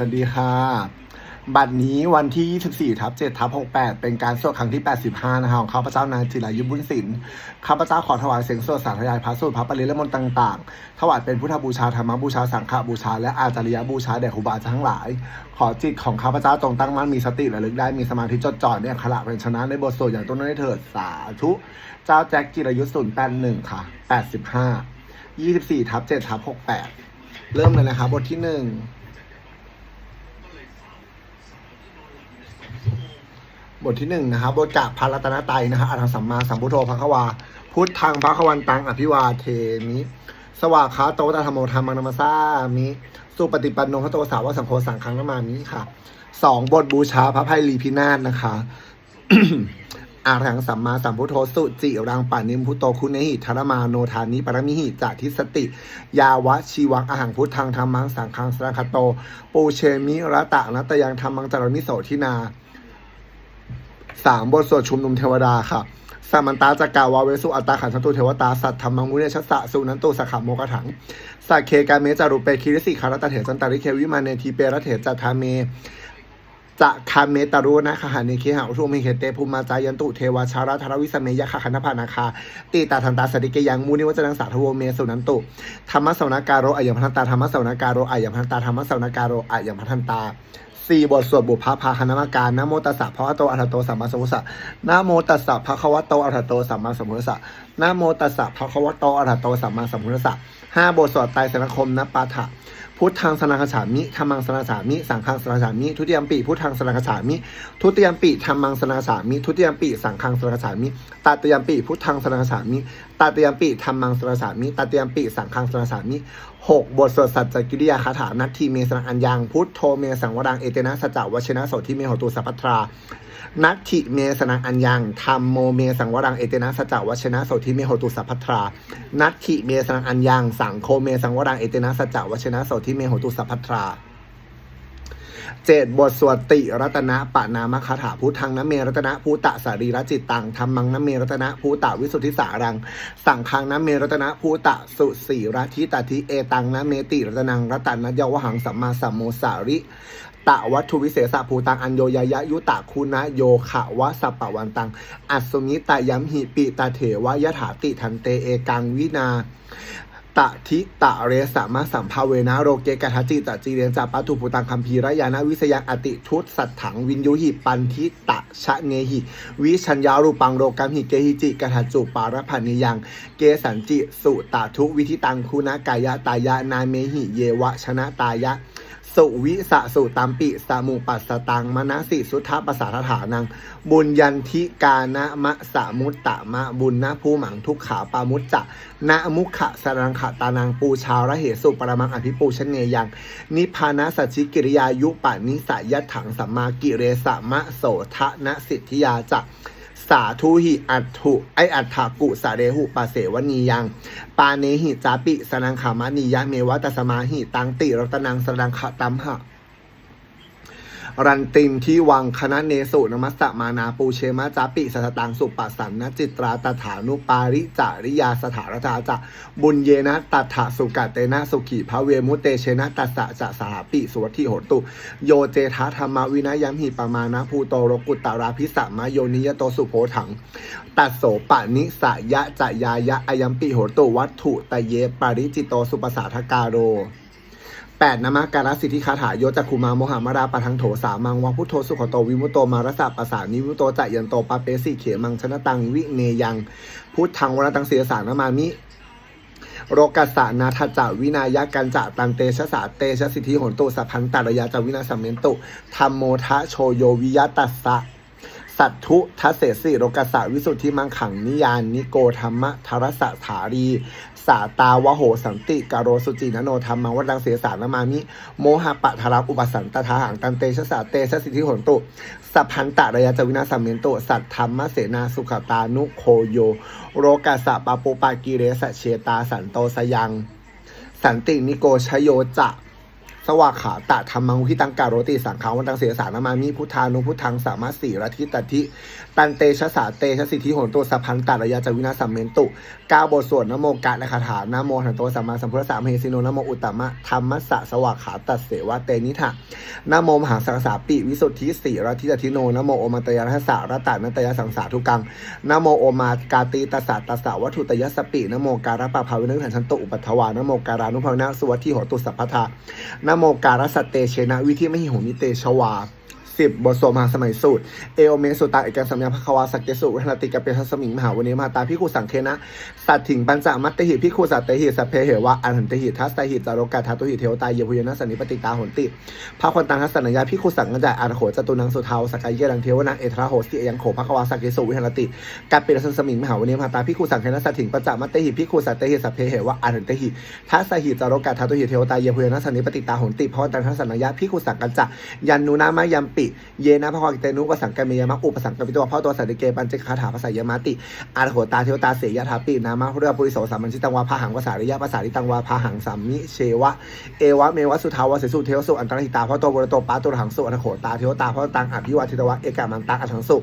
สวัสดีค่ะ บัดนี้วันที่ 24ทับ7ทับ68 เป็นการสวดครั้งที่ 85 นะคะของข้าพเจ้านายจิรายุบุญสินข้าพเจ้าขอถวายเสียงสวดสาธยายพระสูตรพระปริและมนต์ต่างๆ ถวายเป็นพุทธบูชาธรรมบูชาสังฆบูชา และอาจาริยบูชาแด่ครูบาอาจารย์ทั้งหลาย ขอจิตของข้าพเจ้าจงตั้งมั่นมีสติระลึกได้มีสมาธิจดจ่อเนี่ยขละเป็นชนะในบทสวดอย่างต้นได้เถิดสาธุเจ้าแจ็คจิรายุศูนย์แปดหนึ่งค่ะ85 24ทับ7ทับ68 เริ่มเลยนะคะบทที่1 บทที่หนึ่งนะครับบทจากพระรัตนตรัยนะฮะอาทังสัมมาสัมพุทโธภควา พุทธังพระควันตังอภิวาเทมิ สวากขาโตตธรรมโมธรรมังนามาสามิ สุปฏิปันโนพระโตสาวสังโฆสังฆังนามามิค่ะสองบทบูชาพระไพรีพินาศนะคะอาหังสัมมาสัมพุทโธสุจิรังปานิมพุโตคุณหิธรมาโนทานิปรมิหิจาทิสติ ยาวะชีวังอาหังพุทธังธรรมังสังฆังสรังคโต ปูเชมิระตะนัตยังธรรมังจารมิโสทินา สามบทสวดชุมนุมเทวดาค่ะสามันตาจักกาวาเวสุอัตตาขันธตุเทวตาสัตธรรมังมุเนชสสะสุนันตุสขะโมกถังสักเคกาเมจารุเปคิริสิคารตเถจันตาริเควิมาเนทีเปรเถจัตทาเมจะคาเมตารุนะคหานิเคหาอุทุมิเหเตภูมิมาจายันตุเทวชาราธารวิสเมยะคขันธพานาคาตีตาทันตาสติเกยังมูนิวัจนังสาทโวเมสุนันตุธรรมสวนาการโรอายัมพันตาธรรมสวนาการโรอายัมพันตาธรรมสวนาการโรอายัมพันตา สี่บทสวดบุพพาหนามาการนะโมตัสสะภะคะวโตอะระหะโตสัมมาสัมพุทธัสะนะโมตัสสะภะคะวโตอะระหะโตสัมมาสัมพุทธัสะนะโมตัสสะภะคะวโตอะระหะโตสัมมาสัมพุทธัสะห้าบทสวดไตรสรณคมนปาฐะพุทธังสนังคฉามิธรรมังสนังฉามิ สังฆังสนังฉามิ ทุติยมปีพุทธังสนังคฉามิ ทุติยมปีธรรมังสนังฉามิ ทุติยมปีสังฆังสนังคฉามิตติยมปีพุทธังสนังคฉามิ ตาเติยมปีธรรมังสนังคฉามิตาเติยมปีสังฆังสนังคฉามิหกบทสวดสัจจกิริยาคาถานัตทีเมสนังอัญญังพุทโธเมสังวรังเอเตนะสจจวชนะโสทิเมหตุสัพพทรานัตถิเมสนังอัญญังธรรมโมเมสังวรังเอเตนะสจจวชนะโสทิเมหตุสัพพทรานัตถิเมสนังอัญญังสังโฆเมสังวรังเอเตนะสจจวชนะโสทิเมหตุสัพพทรา เจ็ดบทสวดติรัตนะปะนามคาถาพุทธังนเมรัตนะภูตะสารีรจิตตังธรรมังนเมรัตนะภูตะวิสุทธิสารัง สังฆังนเมรัตนะภูตะสุสีรัทิตติเอตังนเมติรัตนังรัตนะยวหังสัมมาสัมโมสาริตะวัตถุวิเศษภูตังอัญโยยยะยุตะคุณะโยขะวะสัปปะวันตัง อัสสุมิตะยัมหิปิตาเถวะยะถาติทันเตเอกังวินา ตะทิตะเรสามะสัมภาเวนะโรเกกะทัจิตะจีเรียนจาปัตุปุตังคัมภีรยานะวิสยังอติทุตสัตถังวินยุหิปันทิตะชะเนหิวิชัญญารูปังโรกัมหิเกหิจิกะทัจุปารพันิยัง เกสันจิสุตาทุวิธิตังคุณากายะตายะนาเมหิเยวะชนะตายะ สุวิสะสุตัมปิสมุปัสสตังมณสิสุทธปัสสาฐานัง บุญยันทิกานะมะสะมุตตะมะบุญนะผู้หมังทุกขาปามุจจะนะมุขะสรังขะตานังปูชาวระเหสุปรมังอภิปูชเนยัง นิพานะสัจฉิกิริยายุปะนิสายะถังสัมมากิเรสะมะโสทะนะสิทธิยาจัก สาธุหิอัตถุไออัตถากุสาเรหุปาเสวนียัง ปาเนหิจาปิสนังขามานียะเมวะตัสมาหิตังติรัตนังสนังขะตัมหะ รันติมที่วังคณะเนสุนมัสสะมานาปูเชมาจาปิสัตตังสุปัสสันนจิตราตถานุปาริจาริยาสถาราจะบุญเยนะตัถาสุกะเตนะสุขีพระเวมุเตเชนะตัสสะจะสหปิสุวัติโหตุ โยเจทาธรรมวินัยยัมหิปมานะภูโตโรกุตตาราพิสะมะโยนิยโตสุโพถัง ตัสโสปะนิสายะจะยายะอยัมปิโหตุวัตถุตะเยปาริจิโตสุปสาทกาโร แปดนามาการสิทธิคาถาโยจักคุมาโมหามาราปะทังโถสามังวังพุทโธสุขโตวิมุตโตมารสะปะสานิวิมุตโตจะยันโตปะเปสิเขมังชนะตังวิเนยัง พุทธังวรตังเสียสานามามิโรกัสสะนาทจาวินายะกันจะตันเตชะสาเตชะสิทธิโหนตุสัพพันตารยาจาวินาสัมเมนตุธรรมโมทะโชโยวิยตัสสะสัตทุทัสเสสิโรกัสสะวิสุทธิมังขังนิยานนิโกธรรมะทารสะถารี สาตาวโหสันติกาโรสุจินโนธรรมังวัดังเสสานมามิ โมหะปะทารับอุปสันตทาหังตันเตชะสาเตชะสิทธิหนตุสัพพันตะระยะจวินาสัมเมนตุสัตธรรมเสนาสุขตานุโคโย โรกัสสะปะปุปากิเรสะเชตาสันโตสยัง สันตินิโกชโยจะ สวากขาตะธรรมังวิตังการโรติสังขาวันตังเสียสารนามามิพุทธานุพุทธังสามารถสี่รัทิตติตันเตชะสาเตชะสิทธิโหนตัวสัพพันตระยาจวินาสัมเมนตุก้าบทสวดนโมกะและคาถานโมหันโตสัมมาสัมพุทธสสะมเหสิโนนโมอุตตมะธรรมสสะสวากขาตัดเสวะเตนิทะนโมมหาสังสาปิวิสุทธิสีรัทิตติโนนโมโอมาตยาทัสสะรัตานัตยาสังสาทุกังนโมโอมากาตีตัสสะตัสสะวัตถุตยสปินโมการะปะภาวินึหันชันตุอุปัฏฐวานโมการานุภาวนาสวัตถิโหตุสัพพทานะโมการสตเตเชนะ วิธิมหิโหมิเตชวา สิบบทสวดมหาสมัยสูตร เอโอเมสุตาเอกสัมยังภควาสักเกสุวันติกะเปทัสมิงมหาวเนมหาตาพิคุสังเคนะ สัตถิงปัญจมัตติหิพิคุสัตเตหิสัพเพเหวะอันหันเตหิทัสตหิจารกาทาตุหิเทวตายเยพุยนะสันนิปติตาหนติพระคนตังทัสนัญญาพิคุสังกัญจายอันโขจตุนังสุเทาสกายเยรังเทวนะเอทระโหสิเอยังโขภควาสักเกสุวิหรติกาเปทัสมิงมหาวเนมหาตาพิคุสังเคนะสัตถิงปัญจมัตติหิพิคุสัตเตหิสัพเพเหวะอันหันเตหิทัสหิจารกาทาตุหิเทวตายเยพุยนะสันนิปติตาหนติพระคนตังทัสนัญญาพิคุสังกัญจายันนุนามายัมปิเยนะพระควากิเตนุปสังกเมยมะอุปสังกปิตัวพ่อตัวสัตติเกปัญจคาถาภาษายมาติอาโหตาเทวตาเสยยถาปินามาเรือปุริโสสามัญชิตังวาพาหังวสาริยะภาษาริตังวาพาหังสามิเชวะเอวะเมวะสุทาวะเสสุเทวสุอันตรหิตาพ่อตัวบรโตปาตุรหังสุอันโหตาเทวตาพ่อตังอภิวาทิตวะเอกามันตังอัถังสุ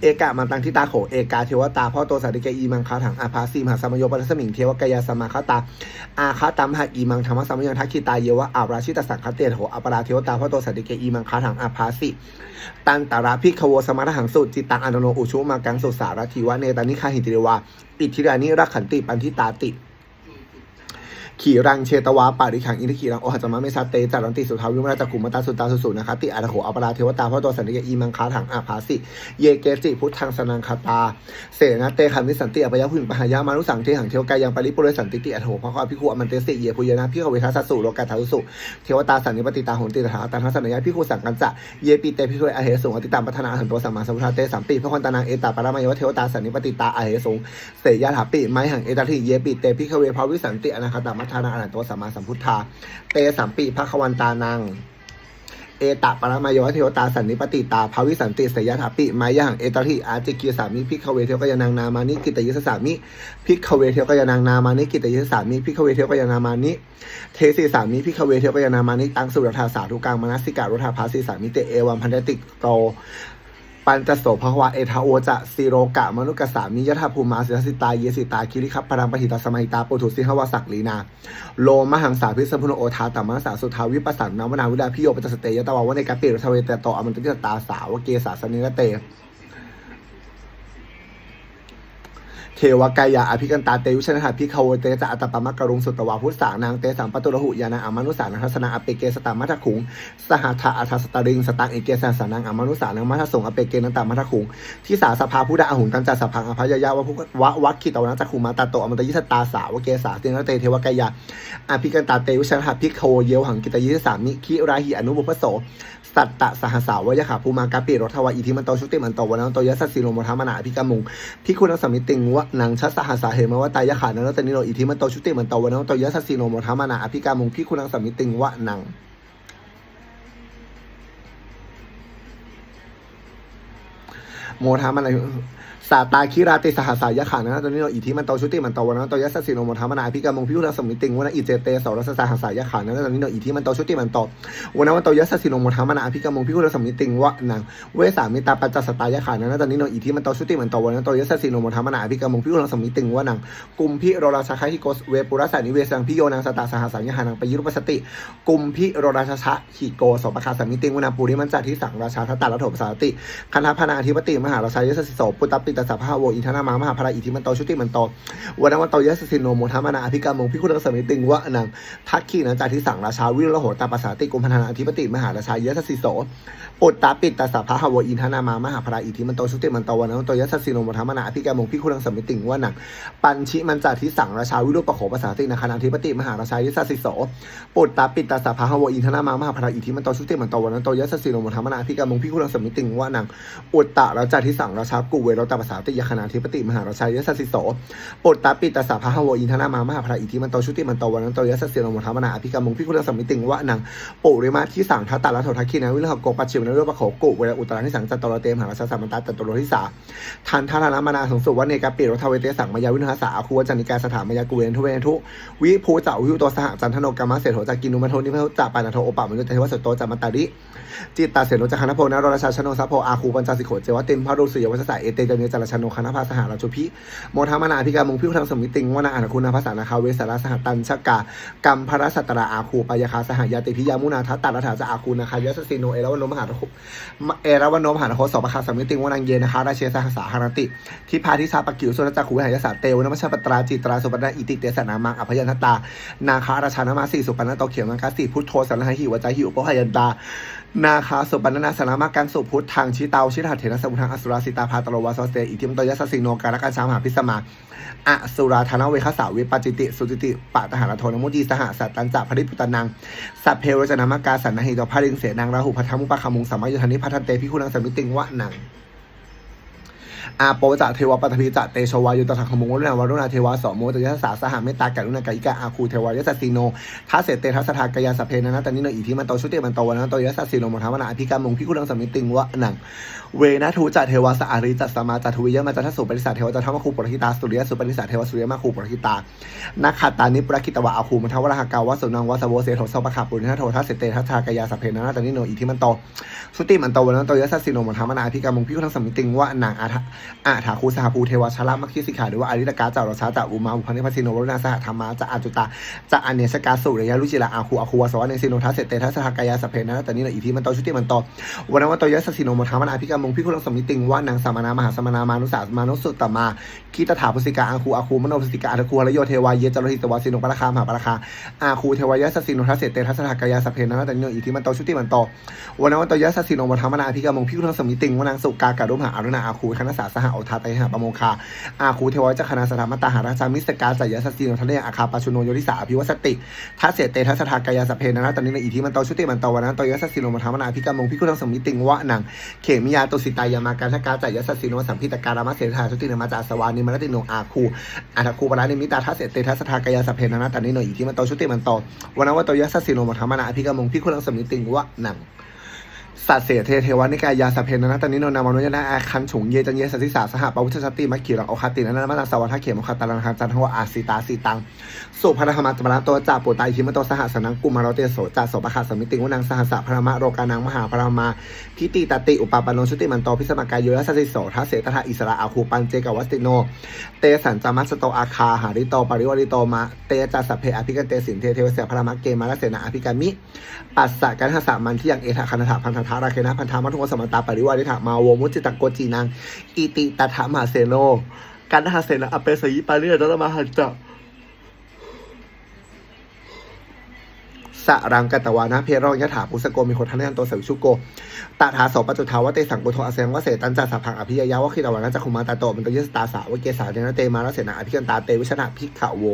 เอกามันตังทิตาโขเอกาเทวตาพ่อตัวสัตติเกอีมังคาถังอาภาสีมหาสมโยปัสสมิงเทวกายาสมาคตาอาคาตามหาอีมังธรรมสัมยังทักขิตาเยวะอาราชิตสังคเตโหอปราเทวตาพ่อตัวสัตติเกอีมังคาถังอาภาสิตันตาราพิคโวสมารหังสุจิตังอนุโนอุชุมากังสุสารทิวะเนตานิคาหิติเรวาอิทธิรานิรักขันติปันทิตาติ ขีรังเชตวาปาริขังอินทขีรังโอหัจมาเมสาเตจารันติสุทาวิมราจักขุมตาสุตาสุสุนะคะติอาตโหอปราเทวตาพ่อตัวสันติเกอีมังคาถังอาภาสิเยเกจิพุทธังสนังคาตา เสนาเตขันนิสันติอภยพุญปหายามานุสังเทหังเทวกายังปริปุเรสันติติอัโหพระควาพิคุอมันเตสิเยพุยนะพิขเวทัสสุโลกาทาสุเทวตาสันนิปติตาโหนติตถาตันทัสนัยพิคุสังกันจะเยปีเตพิคุอเหสุงอติตามพัฒนาหันตัวสัมมาสัมพุทธเตสัมปีพระคนตานางเอตาปรามยวะเทวตาสันนิปติตาอเหสุงเสยยาถาปิไมหังเอตาทิเยปีเตพิขเวภาวิสันติอนาคตามัทนาอนันตสัมมาสัมพุทธา เตสัมปีพระควันตานัง เอตะปรมายวเทวตาสันนิปติตาภาวิสันติสยถาปิมายังเอตทิอาจิกิสามิพิกเวเทวกยานังนามานิกิตยิสสามิพิกเวเทวกยานังนามานิกิตยิสสามิพิกเวเทวกยานามานิเทสิสามิพิกเวเทวกยานามานิตังสุรธาสาธุกังมนัสสิการุธาภาสีสามิเตเอวัมพันธติโต ปัญจโสภควาเอทาโอจะสิโรกะมนุกสามิยธาภูมาสิทสิตาเยสิตาคิริคัพพรังปหิตาสมัยตาปุถุสิหวสักลีนา โลมหังสาพิสมพุโนโอทาตัมมสสาสุทาวิปัสสันนาวนาวิดาพิโยปัจจสเตยตวาวะในกาเปรทเวเตโตอมันตติตาสาวเกสาสนิรเต เทวกายาอภิกันตาเตยุชนะหาพิคาวเตจะอัตปามะกรุงสุตวาพุทธสานางเตสังปตุระหุยานาอามานุสานังทัศนาอเปเกสตามัทขุง สหัทาอัทสตริงสตังเอเกสสานังอามานุสานังมัทสงอเปเกนันตามัทขุงที่สาสภาผู้ดาอหุนกันจัสพังอภัยยาวะพุวะวัคคิตวนจักขุมาตาโตอมตยิสตาสาวเกสาเตนเตเทวกายาอภิกันตาเตยุชนะหาพิคาวเยวหังกิตยิสสามิคิราหิอนุบุพโส สัตตะสหสาวะยะขาภูมากาปิรทวาอิทิมันโตชุติมันโตวันนโตยะสัตสิโลมทามนาอภิกามุงพิคุณสมิติงวะนังชัสสหสาเหมวะตายะขานันตนิโรอิทิมันโตชุติมันโตวันนโตยะสัตสิโลมทามนาอภิกามุงพิคุณสมิติงวะนังโมทามนอะไร สาตาคิราติสหัสายะขานะตอนนี้เราอิทธิมันโตชุติมันโตวันนั้นโตยัสสิโนโมทามนาพิกามงพิวรสมิติงวันอิเจเตสรสสหัสายะขานะตอนนี้เราอิทธิมันโตชุติมันโตวันนั้นวันโตยัสสิโนโมทามนาพิกามงพิวรสมิติงวะนังเวสามิตาปัจจสตายะขานะตอนนี้เราอิทธิมันโตชุติมันโตวันนั้นโตยัสสิโนโมทามนาพิกามงพิวรสมิติงวะนังกุมพิโรราชาคหิโกสเวปุรสานิเวสังพิโยนังสตาสหัสายะขานังไปยุรุปสติ กุมพิโรราชาหิโกสปคาสมิติงวนาปุริมันจัทิสังราชาทัตตาลโถปสาติคณะพนาธิปติมหาราชายสสิโสปุตตปิตสสะพะโวอินทนามามหาพระอิทิมันโตชุติมันโตวันนั้นวันโตยสสินโนโมทามนาอภิกามงพิคุตสมิติงวะนังทักขีนันจาทิสังราชาวิรโหตาปัสสาติกุมพนาธิปติมหาราชายสสิโสปุตตปิตสสะพะโวอินทนามามหาพระอิทิมันโตชุติมันโตวันนั้นวันโตยสสินโนโมทามนาอภิกามงพิคุตสมิติงวะนังปัญชิมันจาทิสังราชาวิโรปโขปัสสาตินาคณาธิปติมหาราชายสสิโสปุตตปิตสสะพะโวอินทนามามหาพระอิทิมันโตชุติมันโตวันนั้นโตยสสินโนโมทามนาอภิกามงพิคุตสมิติงวะนังอุตตะราชาทิสังราชากุเวรตภาษาติยคณาธิปติมหาราชายสัสิโสปุตตะปิตสสะพะหโวอินทนามามหาพระอิทิมันโตชุติมันโตวันนันโตยสัสเสียโนมธรรมนาอภิกรรมงพิคุลสมิติงวะนังปุริมาที่สังทัตตะละโททักขินาวิลหกโกปัจฉิมนเรปะโขกุเวลอุตรานิสังจัตตโรเตมหาราชสัมมันตาจัตตโรทิสาทันทานามานาสงสุวะเนกาปิโรทเวเตสังมายาวินหาสาอคูวจันิกาสถามายากุเวนทุเวนทุวิภูเจ้าวิวโตสหจันทโนกรรมเสถโถจากินุมันโทนิพะจาปานาโทโอปะมนุษย์เทวสตโตจามันตาริจิตตาเสนจักรนโพนารราชาชโนสัพโพอาคูปัญจสิโขเจวะเต็มพระฤาษีวัชสายเอเตจเนจารชโนคณพาสหราชุพิโมทามนาพิกามุงพิวทังสมิติงวนาอาคุณภาษานาคาเวสารสหตันชกากรรมพระสัตราอาคูปยาคาสหยาติพิยามุนาทัตตารัฐาจะอาคูนาคายสสิโนเอราวนมหาคุเอราวนมหาโคสปะคาสมิติงวนังเยนะคะราเชสหสาหารติทิพาทิชาปกิวสุนจักขุหายสาเตวนมัชปตราจิตราสุปนาอิติเตสนามังอภยันทตา นาคาราชานามาสีสุปนโตเขียวมังคสีพุทโธสันหหิวจาหิวปหยันตานาคาสุปนาสนามากังสุพุทธังชิตาวชิตาเถนะสมุทังอสุราสิตาพาตโลวาสเตอิทิมโตยัสสิโนการกันชามหาพิสมาอสุราธนเวคสาวิปจิติ สุจิติปะตหารโทนมุจีสหสัตตันจะพริพุตนัง สัพเพโรจนามกาสันนหิตพาริงเสนังราหุพัทมุปะคามุงสัมมายุทธนิพัทธเตพิคุณังสมิติงวะนังอาโปจะเทวปัตพีจะเตโชวายุตถะขมุงวรุณาวรุณาเทวาสอโมตยัสสาสหเมตตาการุณากายิกาอาคูเทวายสสิโนทัสเสเตทัสทากายาสพเพนะนะตานิโนอิทิมันโตชุติมันโตวันนั้นโตยสสิโนมทามนาอภิกามุงพิคุลังสมิติงวะหนังเวนะทูจะเทวาสอาริจัสสมาจัตทวิยมาจัทสุปริสัทเทวจัทธรรมคูปรหิตาสุริยสุปริสัทเทวสุริยมาคูปรหิตานักขัตตานิปรคิตวะอาคูมันทวรหกาวะสุนังวะสโวเสโทสปะขับปุริทัโททัสเสเตทัสทากายาสเพนะนะตานิโนอิทิมันโตสุติมันโตวันโตยสัสสิโนมัทามนาอภิกามุงพิคุลังสมิติงวะนังอาทะอาถาคูสหภูเทวชาลามัคคิสิขาหรือว่าอริตกาเจ้าราชาจะอุมาอุพันิพัสิโนวรุณาสหธรรมาจะอาจุตาจะอเนสกาสุริยาลุจิระอาคูอาคูวาสวะเนสิโนทัสเสเตทัสทากายาสเพนะนะตานิโนอิทิมันโตชุติมันโตวันวันโตยสัสสิโนมัทามนาอภิกามงพิคุลสมิติงว่านางสามนามหาสมนามานุสามานุสุตตมาคีตถาพุสิกาอาคูอาคูมโนพุสิกาอาคูระโยเทวายเยจรหิตวาสิโนปราคามหาปราคาอาคูเทวายสสิโนทัสเสเตทัสทากายาสเพนะนะตานิโนอิทิมันโตชุติมันโตวันนั้นวันโตยสสิโนมทามนาอภิกามงพิคุลสมิติงว่านางสุกาการุมหาอรุณาอาคูคณะสาสหโอทาไตหาปโมคาอาคูเทวายจักขณาสถามตาหาราชามิสกาจายสสิโนทะเลอาคาปชุโนโยริสาอภิวัสติทัสเสเตทัสทากายาสเพนะนะตานิโนอิทิมันโตชุติมันโตวันนั้นโตยสสิโนมทามนาอภิกามงพิคุลสมิติงวะนางเขมิยาตุสิตายามาการทกาจายสสิโนสัมพิตการามเสถาชุตินมาจาสวานิมรติโนอาคูอาตคูปรานิมิตาทัสเสเตทัสทากายาสพเพนนะตานิโนอิทิมันโตชุติมันโตวันนั้นวัตโตยสสิโนมทามนาอภิกรมงพิคุลังสมิติงวะหนัง สัตเสเทเทวานิกายาสพเพนะนะตอนนี้โนนามนุยนะอาคันฉุงเยจันเยสัติสาสหปวุชชติมัคขีรังโอคาตินะนะมาตังสวัฏเขมคาตาลังคันจันทวะอาสิตาสีตังสุภธรรมะตมะตัวจ่าปุตตาอิทิมโตสหสนังกุมารเตโสจ่าโสปะคาสมิติงวนังสหสะพระมะโรกานังมหาพระมาพิติตติอุปปานโนชุติมันโตพิสมกายโยยสสิโสทัสเสตถาอิสระอาคูปันเจกวัสติโน เตสันจามัสโตอาคาหาริโตปริวริโตมาเตจัสสเพอภิกันเตสินเทเทวเสพระมะเกมาลเสนาอภิกามิปัสสะกันหสามันที่ยังเอถะคันธะพันธทาราเคนะพันธามัทุโมสมตาปริวาริถามาโวมุจิตะโกจีนังอิติตถามาเสโนกันหาเสนาอเปสยิปาริยตระมหันจะสรังกตวานะเพรองยถาปุสโกมีโคทันยันโตเสวิชุโกตาถาสปจุทาวะเตสังปุโทอาเสงวะเสตันจัสสะพังอภิยยาวะคิตวานะจักขุมาตาโตมันตยสตาสาวะเกสาเนนะเตมาลเสนาอภิกันตาเตวิชนะพิกขะโว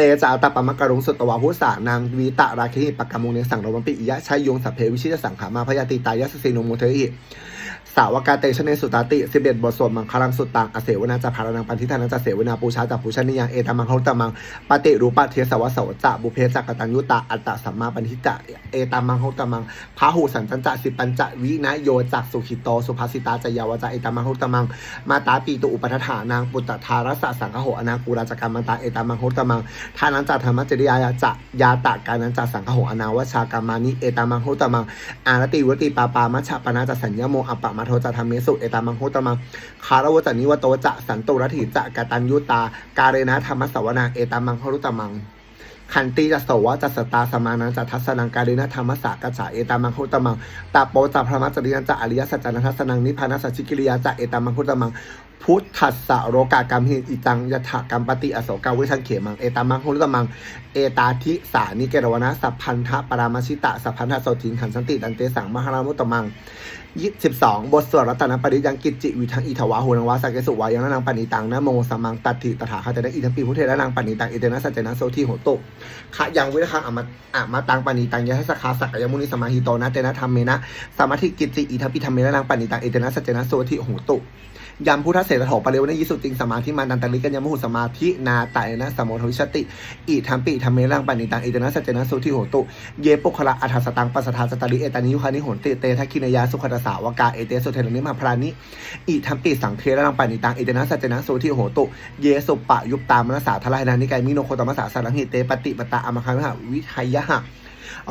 ตจาตปมกรุงสุตวาพุสา นางวีตะราคิปะกามุงเนสังรมัมปิยะชัยยงสัพเพวิชิตสังขามาพยาติตายะสสิโนโมเทหิ สาวกาเตชเนสุตติสิบเอ็ดบทสวดมังคลังสุตตังอเสวนาจะพารนังปันทิธานังจะเสวนาปูชาจัปูชนียังเอตามังเขาตมังปฏิรูปะเทสวะสวจะบุเพจักตัญยุตาอัตตะสัมมาปันทิจะเอตามังเขาตมังพาหูสันจันจะสิปัญจะวินะโยจักสุขิโตสุภาสิตาจยาวจะเอตามังเขาตมังมาตาปีตุอุปทฐานางปุตตทารสสังคโหอนากูราจกรรมันตาเอตามังโหตมังทานันจาธรรมจริยายาจะยาตะการนันจาสังคโหอนาวชากรรมานิเอตามังโหตมังอารติวติปาปามัชฌะปนาจะสัญญโมอัปปะมาโทจะทำเมสุเอตามังโหตมังคารวจะนิวโตจะสันตุรถิจะกตัญยุตา การเรนะธรรมสวนาเอตามังโหรุตมังขันติจะโสวะจะสตาสมานันจะทัศนังการินะธรรมสากจาเอตามังคุตมังตาโปจะพระมัจจริยันจะอริยสัจจนัทสนังนิพพานัสสชิกิริยาจะเอตามังคุตมัง พุทธัสสะโรกากรรมหิอิตังยถากรรมปฏิอโศกาวิชังเขมัง เอตามังหุตมัง เอตาทิสานิเกรวนะสัพพันธะปรามาชิตะสัพพันธะโสทิงขันสันติดันเตสังมหารามุตตมังยี่สิบสองบทสวดรัตนปริยังกิจจิวิทังอิทวาหูนังวาสักเกสุวายังนางปณิตังนะโมสมังตัตถิตถาคาเตนะอิทัมปีพุทเทนะนางปณิตังเอเตนะสัจเจนะโสทีโหตุขะยังเวิรคังอมาอะมาตังปณิตังยะทัสคาสักกยมุนิสมาหิโตนะเตนะธรรมเมนะสมาธิกิจจิอิทัมปีธรรมเมนะนางปณิตังเอเตนะสัจเจนะโสทีโหตุ ยำพุทธเสถโถปะเรวนะยิสุติงสมาธิมันตันตลิกันยมหุสมาธินาไตนะสมโทวิชติ อิทัมปิธรรมเมรังปณิตังอิตนะสัจเจนะสุทิโหตุ เยปุคละอัฏฐสตังปัสสทาสตาริเอตานิยุคานิโหนติเตทักินยาสุขตสาวกาเอเตสุเทรนิมาพรานิอิทัมปิสังเทระังปณิตังอิตนะสัจเจนะสุทิโหตุ เยสุปะยุปตามนสาทลายนานิกายมิโนโคตมัสสะสารังหิเตปฏิปตาอมคังหะวิทยหะ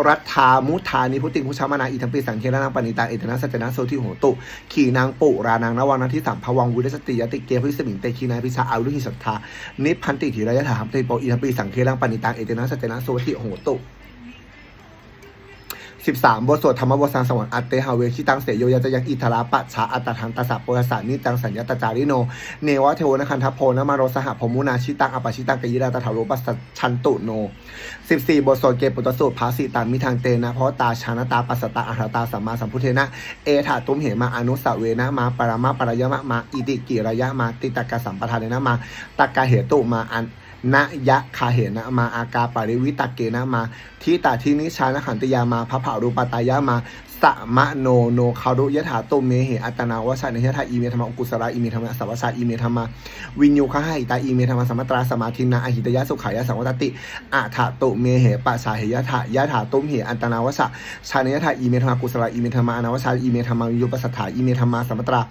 รัฐามุธานิพุติงพุชามานาอิทัมปิสังเครนางปณิตาเอตนะสัจนะโสทิโหตุ ขี่นางปุรานางนวังนาทิสัมภวังวุฒิสติยติเกพิสมิงเตคีนายพิชาอาลุหิสัทธานิพันติถิรายถาหัมเตโปอิทัมปิสังเครังปณิตาเอตนะสัจนะโสทิโหตุ สิบสามบทสวดธรรมบทสังสวรรค์อัตเตหาเวชิตังเสยโยยะจะยังอิทราปะชาอัตถังตสะโปยสานิตังสัญญาตจาริโน เนวะเทวนะคันทโพนมารสหพมุนาชิตังอปชิตังกยิราตถาโรปัสสะชันตุโนสิบสี่บทสวดเกปุตสูตรภาสิตังมิทางเตนะเพราะตาชานตาปัสตาอัหตาสัมมาสัมพุทเทนะ เอถาตุมเหมาอนุสเวนะมาปรมาปรายมะมาอิติกิระยะมาติตกะสัมปทานนะมาตกะเหตุมาอัน นะยะคาเหนะมาอากาปริวิตกเกนะมาทิตาทินิชานขันติยามาพระผารูปตายามาสะมะโนโนคารุยะถาตุเมเหอัตนาวชาเนยะถาอีเมธรรมอกุสราอีเมธรรมสัพพชาอีเมธรรมวินยูคหิตาอีเมธรรมสมตราสมาธินาอหิตยะสุขายะสังวัตติอะถาตุเมเหปะชาเหยะถายะถาตุมเหอัตนาวชาชาเนยะถาอีเมธรรมกุสราอีเมธรรมอนาวชาอีเมธรรมวินยูปสัทธาอีเมธรรมสมตรา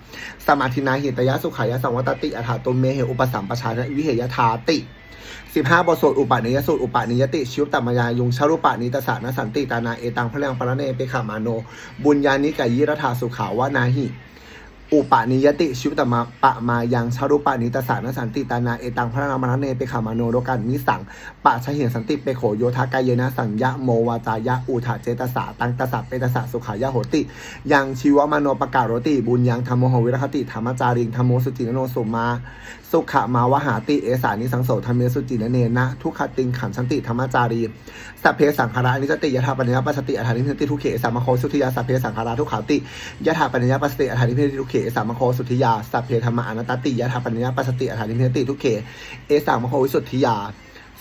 สมาธินาหิตยะสุขายะสังวัตติอะถาตุเมเหอุปสัมปชานะวิเหยะถาติ สิบห้าบทสวดอุปาณิยสูตรอุปาณิยติ ชิวตัมมายายุงชารุปานิตสานสันติตานาเอตังพระลังปรเนเปขามาโน บุญญานิกายิรธาสุขาวานาหิ อุปาณิยติชิวตมาปะมายังชารุปานิตสานสันติตานาเอตังพระลังปรเนเปขามาโนโรกันมิสังปะชะเหียนสันติเปโขโยทากายเยนะสัญญะโมวาจายะอุทาเจตสาตังตสะเปตสะสุขายะโหติ ยังชีวมโนปกาโรติ บุญยังธรรมโหวิรคติธรรมจาริงธรรมโมสุจินโนสุมา สุขมาวหาติเอสานิสังโสธรรมเมสุจินเนนะ ทุกขติงขันสันติธรรมจารีสัพเพสังขารานิสติยถาปัญญาปัสติอัฏฐานิสติทุเขสามโคสุทิยาสัพเพสังขาราทุขาติยถาปัญญาปัสติอัฏฐานิสติทุเขสามโคสุทธิยาสัพเพธรรมานัตติยะถาปัญญาปัสสติอัฏฐานิสติทุกเขเอสามโควิสุทธิยา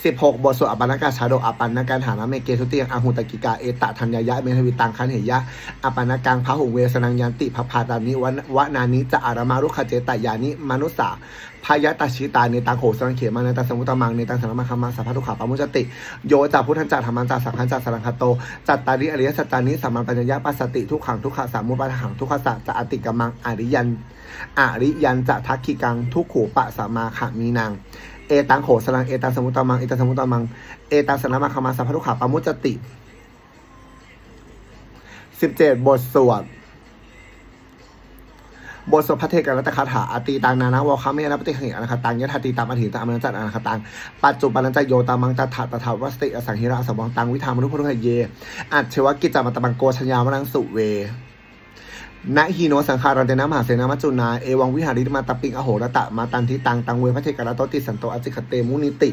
สิบหกบทสวดอปันนกาชาโดอปันนการหานะเมเกทุติยังอาหุตกิกาเอตะธัญญายะเมทวิตังคันเหยะอปันนกังพระหุงเวสนังยันติภพาตานิวันวนานิจะอารามารุขเจตยานิมนุสาพายะตาชิตาเนตังโหสังเขมาเนตังสมุตตมังเนตังสนมัคามาสัพพะทุขาปามุจติ โยจากพุทธันจักธรรมันจักสังฆันจักสังคโต จัตตานิอริยสัจจานิสัมมาปัญญาปัสสติทุกขังทุกขะสามุปะหังทุกขะสะจะอติกมังอริยันอริยันจะทักขิกังทุกขูปะสามาขะมีนาง เอตังโหสลังเอตังสมุตตมังเอตังสมุตตมังเอตังสนามาคามาสัพพะทุขาปามุจติสิบเจ็ดบทสวดบทสวดพระเทกันรัตคาถาอตีตังนานาวคาเมนะปฏิขังอนาคตังยะถาตีตามอธิตามอนันจัตอนาคตังปัจจุบันจะโยตามังจัตถาตถาวัสติอสังหิระสมวังตังวิธามนุพุทธเยอัจเชวกิจจามตบังโกชัญญามังสุเว ณฮีโนสังคารันเตนะมหาเสนามัจจุนา เอวังวิหาริมาตปิงอโหรตะมาตันทิตังตังเวพระเทกรตติสันโตอจิคเตมุนิติ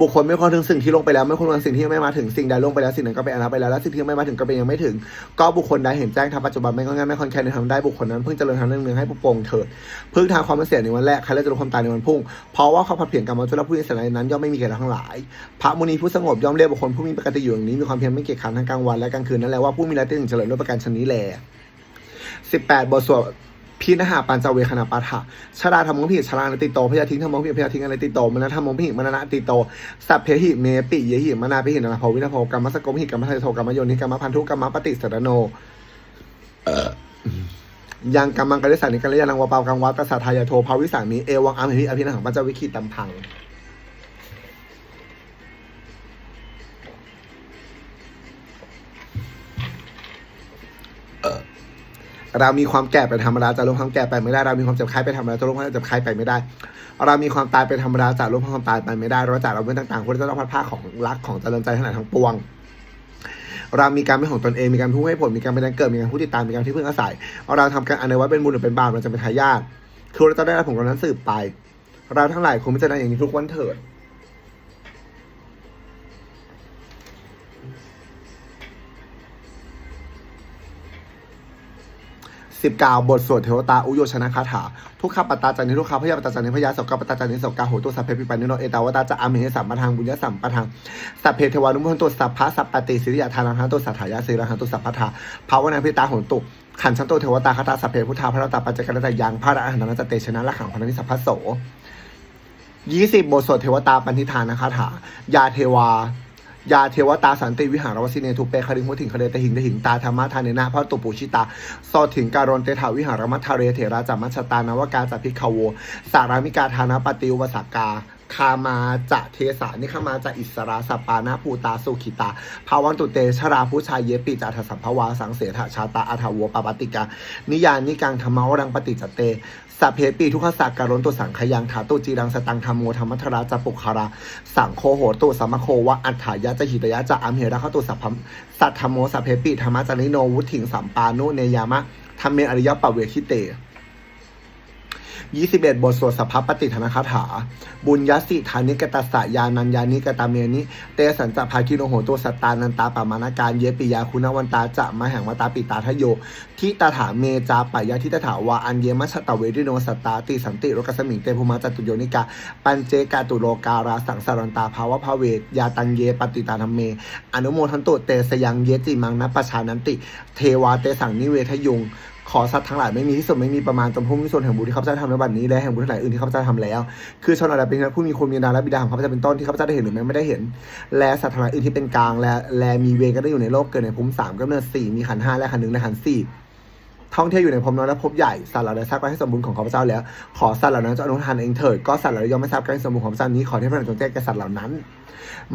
บุคคลไม่ควรถึงสิ่งที่ลงไปแล้วไม่ควรถึงสิ่งที่ยังไม่มาถึงสิ่งใดลงไปแล้วสิ่งหนึ่งก็ไป็นอนไปแล้วและสิ่งที่ยังไม่มาถึงก็เป็นยังไม่ถึง ก็บุคคลใดเห็นแจ้งทำปัจจุบันไม่ก็ง่ายไม่คอนแคนในทำได้บุคคลนั้นเพิ่งเจริญทางเรื่องนึงให้ผุโปงเถิดเพิ่งทางความเสียในวันแรกใครและจะรู้ความตายในวันพุ่งเพราะว่าเขาผัดเปลี่ยนกรรมจนผู้ยิ่งนนั้นย่อมไม่มีแก่ทั้งหลาย พระมุนีผู้สงบย่อมเรียกบุคคลผู้มีปกติอยู่อย่างนี้มีความเพียรไม่เกีขันทั้งกลางวันและกลางคืนนั่นแหละว่าผู้มีรายได้ถึงเจริญด้วยประการชนนี้แหละ 18 บทสวดพินหาปัญจเวคณาปาฐะชราธรรมงพิชรานติโตพยาทิ้งธรรมงพิพยาทิ้งอะไรติโตมนธรรมงพิมนนะติโต สัพเพหิเมปิเยหิมนาพิหินาภวินาภกรรมสกุมหิกรรมทัยโทกรรมโยนิกรรมพันธุกรรมปฏิสรโนยังกรรมังกริสันิกรยานังวปาวกังวัตตสะทายโทภาวิสังมีเอวังอัมหิอภินังปัญจวิคีตัมพัง เรามีความแก่เป็นธรรมดาจะลบความแก่ไปไม่ได้ เรามีความเจ็บไข้เป็นธรรมดาจะลบความเจ็บไข้ไปไม่ได้ เรามีความตายเป็นธรรมดาจะลบความตายไปไม่ได้เราจากเราเป็นต่างๆคนจะต้องพัดผ้าของรักของเจริญใจทั้งหลายทั้งปวง เรามีการเป็นของตนเองมีการผู้ให้ผลมีการเป็นแรงเกิดมีการผู้ติดตามมีการที่พึ่งอาศัยเราทำการอันในวัดเป็นบุญหรือเป็นบาปเราจะเป็นทายาทคือเราจะได้รับผลกรรมนั้นสืบไป เราทั้งหลายคงไม่จะได้อย่างนี้ทุกวันเถิด สิบเก้าบทสวดเทวตาอุโยชนะคาถาทุกขปัตตาจานิทุกขพยาปัตตาจานิพยาสกปัตตาจานิสกาโหตุสัพเพปิปันนิโนเอตาวตาจะอามิหิสัมปทางบุญญสัมปทางสัพเพเทวานุโมทันตุสัพพะสัพปติสิริยาทานังหันตุสัทธายาสิรังหันตุสัพพทาภาวนาพิตาโหตุขันชันโตเทวตาคาตาสัพเพพุทธาพระตาปัจจกันตยังพระอรหันตนัจเตชนะละขังพนันิสัพพโสยี่สิบบทสวดเทวตาปันทิธานคาถายาเทวา ยาเทวตาสันติวิหารวสิเนทุเปคาริงมุถิงคาเดตหิงตหิงตาธรรมะทานเนนะพระตุปุชิตาสอถิงการนเตถาวิหารมัทาเรเถราจามัชตานวกาจพิคาโวสารามิกาธานาปฏิวสากาคามาจะเทสานิคามาจะอิสราสปานาภูตาสุขิตาภาวันตุเตชราผู้ชายเยปิจาทสัมภวาสังเสถชาตาอัทาวปปติกานิยานิกังธรรมวรังปฏิจเต สัพเพปีทุกขสักการนตัวสังขยังถาตุจีรังสตังธรรมโมธรรมัทราจปุคารา สังโคโหตุสัมโควะอัฏฐายะจะหิตยะจะอัมเหระขตุสัพพสัทธรรมโมสัพเพปีธรรมะจานิโนวุถิงสัมปานุเนยามะธรรมเมอริยปะเวคิเต ยี่สิบเอ็ดบทสวดสัพพปฏิธนคาถา บุญยสิธานิกตัสสะยานัญญานิกตาเมนิเตสันจะภาคิโนโหตัวสตานันตาปามานาการเยปิยาคุณวันตาจะมะแห่งวตาปิตาทโยทิตาถาเมจาปยะทิตาถาวาอันเยมัชตะเวริโนสตาติสันติโรกสมิงเตภูมาจตุโยนิกา ปัญเจกาตุโลการาสังสารันตาภาวะภาเวทยาตังเยปฏิตาธรรมเม อนุโมทันตุเตสยังเยจิมังนัปปชานันติ เทวาเตสังนิเวทยุง ขอสัตว์ทั้งหลายไม่มีที่สุดไม่มีประมาณจนพุ่งที่สุดแห่งบุญที่ข้าพเจ้าทำในบัดนี้และแห่งบุญทั้งหลายอื่นที่ข้าพเจ้าทำแล้ว คือชนอะไรเป็นผู้มีคุณมีดาและบิดาของข้าพเจ้าเป็นต้นที่ข้าพเจ้าได้เห็นหรือไม่ได้เห็น และสัตว์ทั้งหลายอื่นที่เป็นกลางและและมีเวรก็ได้อยู่ในโลกเกิดในภูมิสามก็เนิดสี่มีขันห้าและขันหนึ่งและขันสี่ท่องเที่ยวอยู่ในภพน้อยและภพใหญ่สัตว์เหล่าใดทราบการให้สมบูรณ์ของข้าพเจ้าแล้ว ขอสัตว์เหล่านั้นจะอนุทานเองเถิดก็สัตว์เหล่านั้นยอมไม่ทราบการให้สมบูรณ์ของข้าพเจ้านี้ขอที่พระองค์จงแจ้งแก่สัตว์เหล่านั้น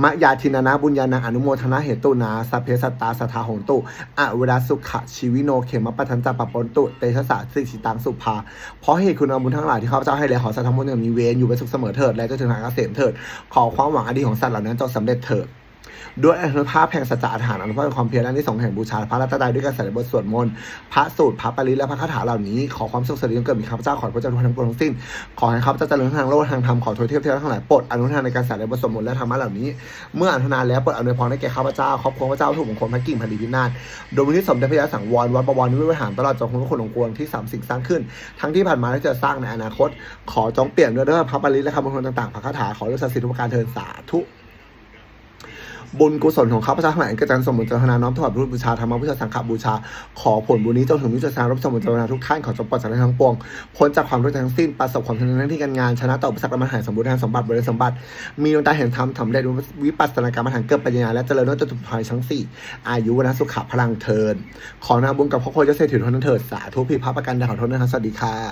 มะยาทินานาบุญญาณังอนุโมทนาเหตุนาสัพเพสัตตาสัทธาโหงตุอะเวลาสุขะชีวิโนเขมปัทันจาปปนตุเตชะสะสิกิตังสุภา เพราะเหตุคุณอมบุญทั้งหลายที่ข้าพเจ้าให้แล้วขอสัตว์ทั้งหมดมีเวรอยู่เป็นสุขเสมอเถิดและจะถึงหางเกษมเถิด ขอความหวังอดีตของสัตว์เหล่านั้นจงสำเร็จเถิด ด้วยอนุภาพแห่งสัจจะอาถรรพ์อนุภาพแห่งความเพียรและที่สองแห่งบูชาพระรัตนตรัยด้วยการใส่บทสวดมนต์พระสูตรพระปริและพระคาถาเหล่านี้ขอความสุขสวัสดีจงเกิดมีข้าพเจ้าขอพระเจ้าทุกทั้งปวงทั้งสิ้น ขอให้ข้าพเจ้าเจริญทางโลกทางธรรมขอโทษเทียบเทียบทั้งหลายโปรดอนุทานในการใส่บทสวดมนต์และธรรมะเหล่านี้ เมื่ออนุทานแล้วโปรดอนุพรให้แก่ข้าพเจ้าครอบครัวข้าพเจ้าถูกมงคลพระกิ่งพันธีพินาศโดยวันที่สมเด็จพระยาสังวรวัดบวรนิเวศวิหารตลอดจนคุณทุกคนองควรที่สามสิ่งสร้างขึ้น ทั้งที่ผ่านมาและจะสร้างในอนาคต ขอจงเปลี่ยนด้วยเรื่องพระปริและคำมงคลต่างๆพระคาถาขอเรื่องศักดิ์สิทธิ์ทุกประการเทินสาธุ บุญกุศลของข้าพเจ้าทั้งหลายก็จะสมบูรณ์เจริญน้อมถวายพระบูชาธรรมบูชาสังฆบูชา ขอผลบุญนี้จงถึงมิจฉารับสมบูรณ์เจริญทุกท่านขอจงปลอดจากทั้งปวงพ้นจากความทุกข์ทั้งสิ้นประสบความสำเร็จในหน้าที่การงานชนะต่ออุปสรรคและปัญหาสมบูรณ์ทางสมบัติบริสมบัติ มีดวงตาเห็นธรรมสำเร็จวิปัสสนากรรมฐานเกิดปัญญาและเจริญด้วยจตุภัยทั้งสี่อายุวนะสุขะพลังเทินขอนาบุญกับพระโคยเจเสถิรทนเถิดสาธุพิพประกันดาขอโทษนะครับสวัสดีค่ะ